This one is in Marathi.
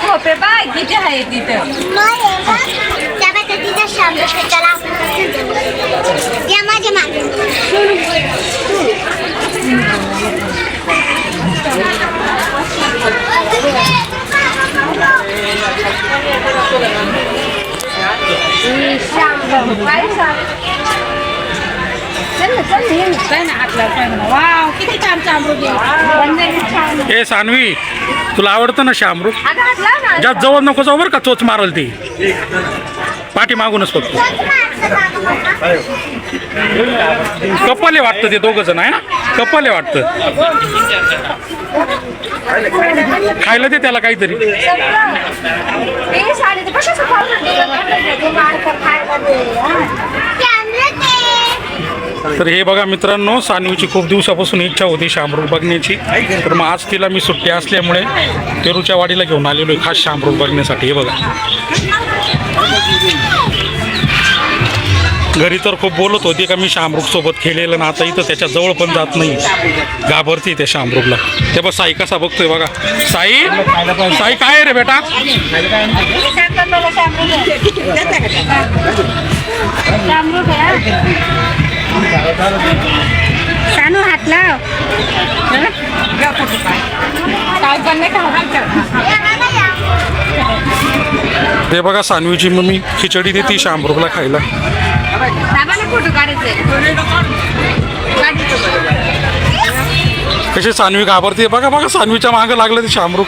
खोपे बाय किती आहे तिथं मग आहे का? त्या पद्धतीचा शब्द त्याला आपण कसं देऊ? या माझ्या मागे काय सांग चल ना चल ना, ये ना. काय ना हात लाव, काय म्हणा. वाव किती छान आहे. ए सानवी तुला आवडतं ना शामरूख? अगं हात लाव ना. जास्त जवळ नको जाऊ बरं का चोच मारल ती. पाठी मागूनच फक्त कपल आहे वाटतं ते दोघं जण आहे ना? कपल आहे वाटतं. खायला दे त्याला काहीतरी. ए, कशाचं खाऊ घातली? ते मारकर खायला दे. हा. तर हे बघा मित्रांनो सानवीची खूप दिवसापासून इच्छा होती शामरूख बघण्याची. तर मग आज तिला मी सुट्टी असल्यामुळे पेरूच्या वाडीला घेऊन आलेलो आहे खास शामरूख बघण्यासाठी. हे बघा. घरी तर खूप बोलत होती का मी शामरूख सोबत खेळलेलं ना आता इथं त्याच्याजवळ पण जात नाही. घाबरते त्या शामरूखला. ते बघ साई कसा बघतोय बघा. साई? साई काय आहे रे बेटा? हा. शानू हात लाव. काय पण नाही खाऊ ते बघा सानवीची मम्मी खिचडी देते शामरूखला खायला. कशी सानवी घाबरते? बघा बघा सानवीच्या मागं लागलं ते शामरूख.